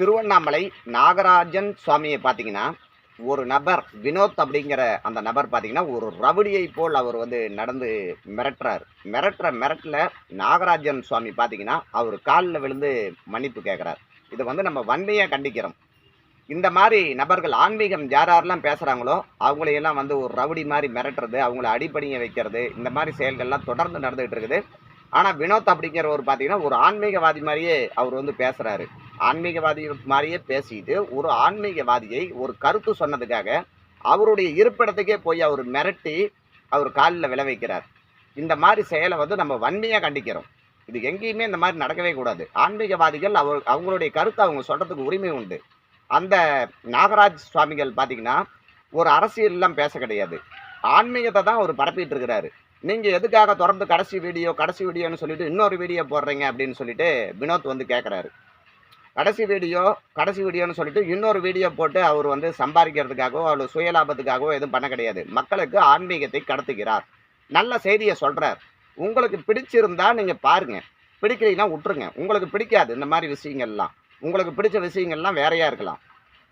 திருவண்ணாமலை நாகராஜன் சுவாமியை பார்த்தீங்கன்னா ஒரு நபர் வினோத் அப்படிங்கிற அந்த நபர் பார்த்தீங்கன்னா ஒரு ரவுடியை போல் அவர் வந்து நடந்து மிரட்டுறார். மிரட்டுற மிரட்டில் நாகராஜன் சுவாமி பார்த்தீங்கன்னா அவர் காலில் விழுந்து மன்னிப்பு கேட்குறார். இது வந்து நம்ம வன்மையாக கண்டிக்கிறோம். இந்த மாதிரி நபர்கள் ஆன்மீகம் யார் யாரெல்லாம் பேசுகிறாங்களோ அவங்களையெல்லாம் வந்து ஒரு ரவுடி மாதிரி மிரட்டுறது அவங்கள அடிப்படிய வைக்கிறது இந்த மாதிரி செயல்கள்லாம் தொடர்ந்து நடந்துகிட்டு இருக்குது. ஆனால் வினோத் அப்படிங்கிறவர் பார்த்தீங்கன்னா ஒரு ஆன்மீகவாதி மாதிரியே அவர் வந்து பேசுகிறாரு ஆன்மீகவாதி மாதிரியே பேசிட்டு ஒரு ஆன்மீகவாதியை ஒரு கருத்து சொன்னதுக்காக அவருடைய இருப்பிடத்துக்கே போய் அவர் மிரட்டி அவர் காலில் விளை வைக்கிறார். இந்த மாதிரி செயலை வந்து நம்ம வன்மையாக கண்டிக்கிறோம். இது எங்கேயுமே இந்த மாதிரி நடக்கவே கூடாது. ஆன்மீகவாதிகள் அவர் அவங்களுடைய கருத்தை அவங்க சொல்கிறதுக்கு உரிமை உண்டு. அந்த நாகராஜ் சுவாமிகள் பார்த்தீங்கன்னா ஒரு அரசியல்லாம் பேச கிடையாது. ஆன்மீகத்தை தான் அவர் பரப்பிட்டு இருக்கிறாரு. நீங்கள் எதுக்காக தொடர்ந்து கடைசி வீடியோ கடைசி வீடியோன்னு சொல்லிட்டு இன்னொரு வீடியோ போடுறீங்க அப்படின்னு சொல்லிட்டு வினோத் வந்து கேட்குறாரு கடைசி வீடியோ கடைசி வீடியோன்னு சொல்லிட்டு இன்னொரு வீடியோ போட்டு அவர் வந்து சம்பாதிக்கிறதுக்காகவோ அவர் சுயலாபத்துக்காகவோ எதுவும் பண்ண கிடையாது. மக்களுக்கு ஆன்மீகத்தை கடத்துகிறார். நல்ல செய்தியை சொல்கிறார் உங்களுக்கு பிடிச்சிருந்தா நீங்கள் பாருங்கள் பிடிக்கலைன்னா விட்டுருங்க உங்களுக்கு பிடிக்காது இந்த மாதிரி விஷயங்கள்லாம். உங்களுக்கு பிடிச்ச விஷயங்கள்லாம் வேறையாக இருக்கலாம்.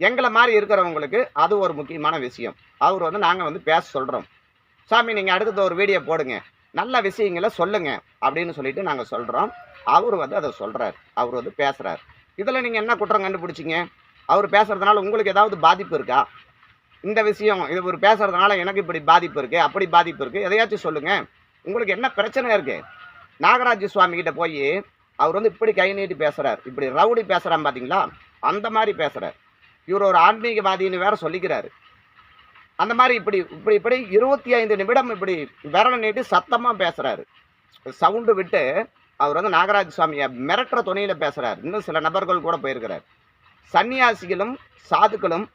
எங்களை மாதிரி இருக்கிறவங்களுக்கு அது ஒரு முக்கியமான விஷயம். அவர் வந்து நாங்கள் வந்து பேச சொல்கிறோம் சாமி நீங்கள் அடுத்தது ஒரு வீடியோ போடுங்க. நல்ல விஷயங்களை சொல்லுங்கள் அப்படின்னு சொல்லிட்டு நாங்கள் சொல்கிறோம் அவர் வந்து அதை சொல்கிறார் அவர் வந்து பேசுகிறார் இதில் நீங்கள் என்ன குற்றம் கண்டுபிடிச்சிங்க? அவர் பேசுகிறதுனால உங்களுக்கு ஏதாவது பாதிப்பு இருக்கா? இந்த விஷயம் இது ஒரு பேசுகிறதுனால எனக்கு இப்படி பாதிப்பு இருக்குது அப்படி பாதிப்பு இருக்குது எதையாச்சும் சொல்லுங்கள் உங்களுக்கு என்ன பிரச்சனை இருக்குது நாகராஜ சுவாமிகிட்ட போய் அவர் வந்து இப்படி கை நீட்டி பேசுகிறார் இப்படி ரவுடி பேசுகிறான் பார்த்தீங்களா அந்த மாதிரி பேசுகிறார் இவர் ஒரு ஆன்மீகவாதின்னு வேற சொல்லிக்கிறாரு. அந்த மாதிரி இப்படி இப்படி இப்படி இருபத்தி ஐந்து நிமிடம் இப்படி விரலை நீட்டி சத்தமாக பேசுகிறாரு சவுண்டு விட்டு அவர் வந்து நாகராஜ சுவாமியை மிரட்டுற துணையில் பேசுகிறார் இன்னும் சில நபர்கள் கூட போயிருக்கிறார். சன்னியாசிகளும் சாதுக்களும்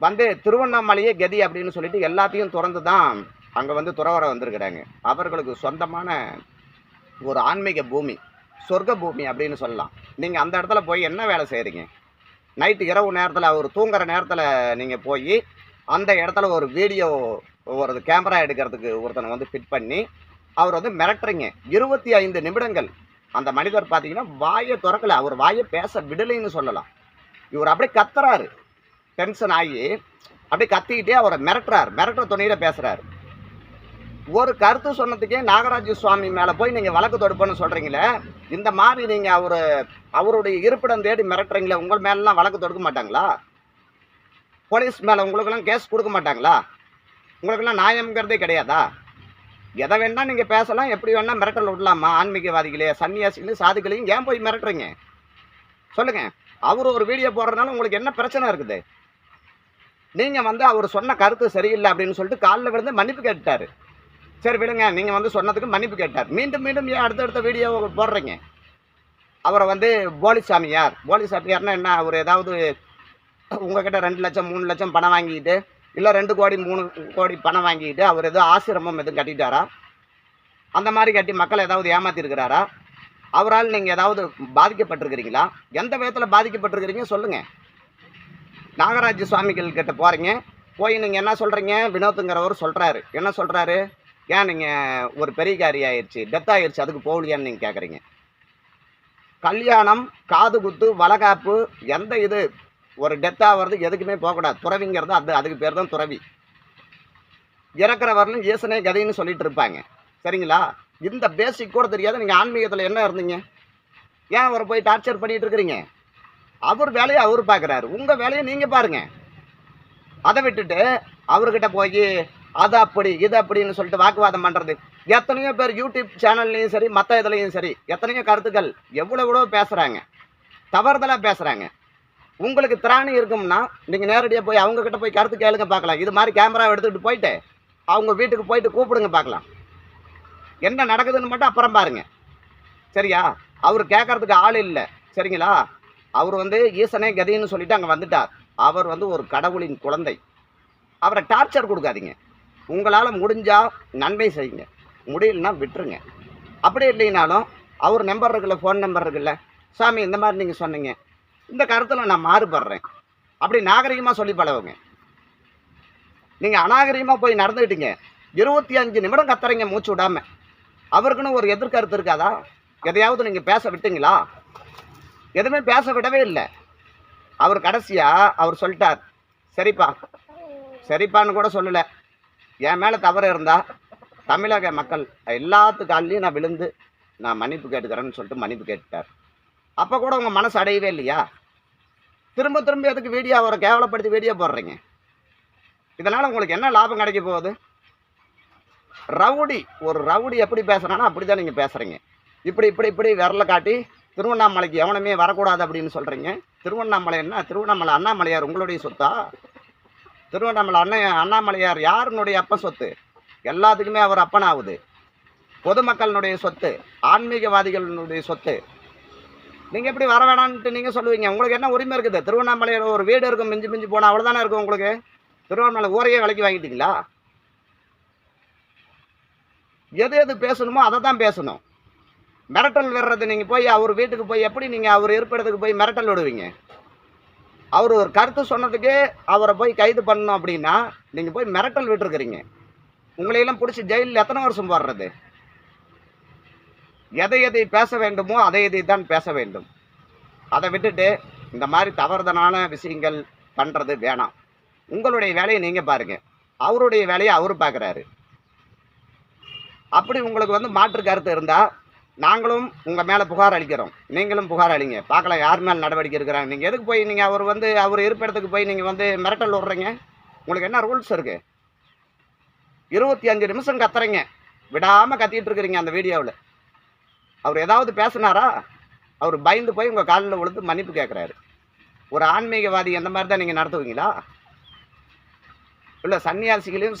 வந்து திருவண்ணாமலையே கதி அப்படின்னு சொல்லிட்டு எல்லாத்தையும் திறந்து தான் அங்கே வந்து துறவர வந்திருக்கிறாங்க. அவர்களுக்கு சொந்தமான ஒரு ஆன்மீக பூமி சொர்க்க பூமி அப்படின்னு சொல்லலாம். நீங்கள் அந்த இடத்துல போய் என்ன வேலை செய்கிறீங்க நைட்டு இரவு நேரத்தில் அவர் தூங்குற நேரத்தில் நீங்கள் போய் அந்த இடத்துல ஒரு வீடியோ ஒரு கேமரா எடுக்கிறதுக்கு ஒருத்தனை வந்து ஃபிட் பண்ணி அவர் வந்து மிரட்டுறீங்க. இருபத்தி ஐந்து நிமிடங்கள். அந்த மனிதர் பார்த்தீங்கன்னா வாயை திறக்கல. அவர் வாயை பேச விடலைன்னு சொல்லலாம். இவர் அப்படியே கத்துறாரு. டென்ஷன் ஆகி அப்படியே கத்திக்கிட்டே அவரை மிரட்டுறாரு. மிரட்டுற துணையில் பேசுகிறாரு ஒரு கருத்து சொன்னதுக்கே நாகராஜ சுவாமி மேலே போய் நீங்கள் வழக்கு தொடுப்பேன்னு சொல்கிறீங்களே இந்த மாதிரி நீங்கள் அவர் அவருடைய இருப்பிடம் தேடி மிரட்டுறீங்களே உங்கள் மேலெலாம் வழக்கு தொடுக்க மாட்டாங்களா? போலீஸ் மேலே உங்களுக்கெல்லாம் கேஸ் கொடுக்க மாட்டாங்களா? உங்களுக்கெல்லாம் நியாயம்ங்கிறதே கிடையாதா? எதை வேணா நீங்கள் பேசலாம் எப்படி வேணா மிரட்டல் விடலாமா? ஆன்மீகவாதிகளே சன்னியாசிகளையும் சாதுக்களையும் ஏன் போய் மிரட்டுறீங்க? சொல்லுங்க. அவர் ஒரு வீடியோ போடுறதுனால உங்களுக்கு என்ன பிரச்சனை இருக்குது? நீங்கள் வந்து அவர் சொன்ன கருத்து சரியில்லை அப்படின்னு சொல்லிட்டு காலில் விழுந்து மன்னிப்பு கேட்டார் சரி விடுங்க. நீங்கள் வந்து சொன்னதுக்கு மன்னிப்பு கேட்டார். மீண்டும் மீண்டும் ஏன் அடுத்தடுத்த வீடியோ போடுறீங்க? அவரை வந்து போலி சாமியார் போலி சாமியார்னா என்ன? அவர் ஏதாவது உங்ககிட்ட ரெண்டு லட்சம் மூணு லட்சம் பணம் வாங்கிட்டு இல்லை ரெண்டு கோடி மூணு கோடி பணம் வாங்கிட்டு அவர் ஏதோ ஆசிரமம் எதுவும் கட்டிட்டாரா? அந்த மாதிரி கட்டி மக்களை ஏதாவது ஏமாத்திருக்கிறாரா? அவரால் நீங்கள் ஏதாவது பாதிக்கப்பட்டிருக்கிறீங்களா? எந்த விதத்தில் பாதிக்கப்பட்டிருக்கிறீங்க சொல்லுங்கள் நாகராஜ சுவாமிகள் கிட்ட போகிறீங்க போய் நீங்கள் என்ன சொல்கிறீங்க வினோத்துங்கிறவர் சொல்கிறாரு என்ன சொல்கிறாரு ஏன் நீங்கள் ஒரு பெரிய காரியம் ஆயிடுச்சு டெத் ஆயிடுச்சு அதுக்கு போகலையான்னு நீங்கள் கேட்குறீங்க கல்யாணம் காது குத்து வளகாப்பு எந்த இது ஒரு டெத் ஆகிறது எதுக்குமே போகக்கூடாது. துறவிங்கிறது அது அதுக்கு பேர் தான் துறவி. இறக்குற வரலும் ஈசனே கதைன்னு சொல்லிட்டு இருப்பாங்க. சரிங்களா? இந்த பேசிக் கூட தெரியாது. நீங்கள் ஆன்மீகத்தில் என்ன இருந்தீங்க? ஏன் அவரை போய் டார்ச்சர் பண்ணிட்டு இருக்கிறீங்க? அவர் வேலையை அவர் பார்க்குறாரு. உங்கள் வேலையை நீங்கள் பாருங்கள் அதை விட்டுட்டு அவர்கிட்ட போய் அது அப்படி இது அப்படின்னு சொல்லிட்டு வாக்குவாதம் பண்ணுறது எத்தனையோ பேர் யூடியூப் சேனல்லையும் சரி மற்ற இதுலேயும் சரி எத்தனையோ கருத்துக்கள் எவ்வளோ எவ்வளோ பேசுகிறாங்க தவறுதலாக பேசுகிறாங்க உங்களுக்கு திராணி இருக்கும்னா நீங்கள் நேரடியாக போய் அவங்கக்கிட்ட போய் கருத்து கேளுங்க பார்க்கலாம். இது மாதிரி கேமரா எடுத்துக்கிட்டு போயிட்டு அவங்க வீட்டுக்கு போயிட்டு கூப்பிடுங்க பார்க்கலாம். என்ன நடக்குதுன்னு மட்டும் அப்புறம் பாருங்கள் சரியா? அவர் கேட்கறதுக்கு ஆள் இல்லை. சரிங்களா? அவர் வந்து ஈசனே கதின்னு சொல்லிட்டு அங்கே வந்துட்டார். அவர் வந்து ஒரு கடவுளின் குழந்தை. அவரை டார்ச்சர் கொடுக்காதீங்க. உங்களால் முடிஞ்சால் நன்மை செய்யுங்க. முடியலன்னா விட்டுருங்க. அப்படி இல்லைனாலும் அவர் நம்பர் இருக்குல்ல ஃபோன் நம்பர் இருக்குல்ல? சாமி இந்த மாதிரி நீங்கள் சொன்னீங்க. இந்த கருத்தில் நான் மாறுபடுறேன். அப்படி நாகரிகமாக சொல்லி பழகுங்க. நீங்கள் அநாகரிகமாக போய் நடந்துக்கிட்டீங்க இருபத்தி அஞ்சு நிமிடம் கத்துறீங்க மூச்சு விடாமல் அவருக்குன்னு ஒரு எதிர்கருத்து இருக்காதா? எதையாவது நீங்கள் பேச விட்டீங்களா? எதுவுமே பேச விடவே இல்லை. அவர் கடைசியாக அவர் சொல்லிட்டார். சரிப்பா. சரிப்பான்னு கூட சொல்லலை. என் மேலே தவறு இருந்தால் தமிழக மக்கள் எல்லாத்துக்காலையும் நான் விழுந்து நான் மன்னிப்பு கேட்டுக்கிறேன்னு சொல்லிட்டு மன்னிப்பு கேட்டுட்டார். அப்போ கூட உங்கள் மனசு அடையவே இல்லையா? திரும்ப திரும்ப எதுக்கு வீடியோ அவரை கேவலப்படுத்தி வீடியோ போடுறீங்க? இதனால் உங்களுக்கு என்ன லாபம் கிடைக்க போகுது? ரவுடி ஒரு ரவுடி எப்படி பேசுகிறானோ அப்படி தான் நீங்கள் பேசுகிறீங்க இப்படி இப்படி இப்படி விரல காட்டி திருவண்ணாமலைக்கு எவனுமே வரக்கூடாது அப்படின்னு சொல்கிறீங்க திருவண்ணாமலை என்ன? திருவண்ணாமலை அண்ணாமலையார் உங்களுடைய சொத்தா? திருவண்ணாமலை அண்ணன் அண்ணாமலையார் யாருனுடைய அப்பன் சொத்து? எல்லாத்துக்குமே அவர் அப்பனாகுது பொதுமக்களினுடைய சொத்து ஆன்மீகவாதிகளினுடைய சொத்து. நீங்கள் எப்படி வர வேணான்ட்டு நீங்கள் சொல்லுவீங்க. உங்களுக்கு என்ன உரிமை இருக்குது? திருவண்ணாமலையில் ஒரு வீடு இருக்கும் மிஞ்சி மிஞ்சி போனால் அவ்வளோதானே இருக்கும் உங்களுக்கு? திருவண்ணாமலை ஊரையே விலைக்கு வாங்கிட்டீங்களா? எது எது பேசணுமோ அதை தான் பேசணும். மிரட்டல் விடுறது நீங்கள் போய் அவர் வீட்டுக்கு போய் எப்படி நீங்கள் அவர் இருப்பிடத்துக்கு போய் மிரட்டல் விடுவீங்க? அவர் ஒரு கருத்து சொன்னதுக்கு அவரை போய் கைது பண்ணணும் அப்படின்னா நீங்கள் போய் மிரட்டல் விட்டுருக்குறீங்க. உங்களையெல்லாம் பிடிச்சி ஜெயிலில் எத்தனை வருஷம் போடுறது? எதை எதை பேச வேண்டுமோ அதை எதை தான் பேச வேண்டும். அதை விட்டுட்டு இந்த மாதிரி தவறுதலான விஷயங்கள் பண்ணுறது வேணாம். உங்களுடைய வேலையை நீங்கள் பாருங்கள் அவருடைய வேலையை அவர் பார்க்குறாரு. அப்படி உங்களுக்கு வந்து மாற்று கருத்து இருந்தால் நாங்களும் உங்கள் மேலே புகார் அளிக்கிறோம். நீங்களும் புகார் அளிங்க. பார்க்கலாம் யார் மேலே நடவடிக்கை இருக்கிறாங்க நீங்கள் எதுக்கு போய் நீங்கள் அவர் வந்து அவர் இருப்பிடத்துக்கு போய் நீங்கள் வந்து மிரட்டல் விட்றீங்க? உங்களுக்கு என்ன ரூல்ஸ் இருக்குது இருபத்தி அஞ்சு நிமிஷம் கத்துறீங்க. விடாமல் கத்திட்டு இருக்கிறீங்க அந்த வீடியோவில். அவர் ஏதாவது பேசினாரா? அவர் பயந்து போய் உங்கள் காலில் விழுந்து மன்னிப்பு கேட்குறாரு ஒரு ஆன்மீகவாதி அந்த மாதிரி தான் நீங்கள் நடத்துவீங்களா? இல்லை சன்னியாசிகளையும்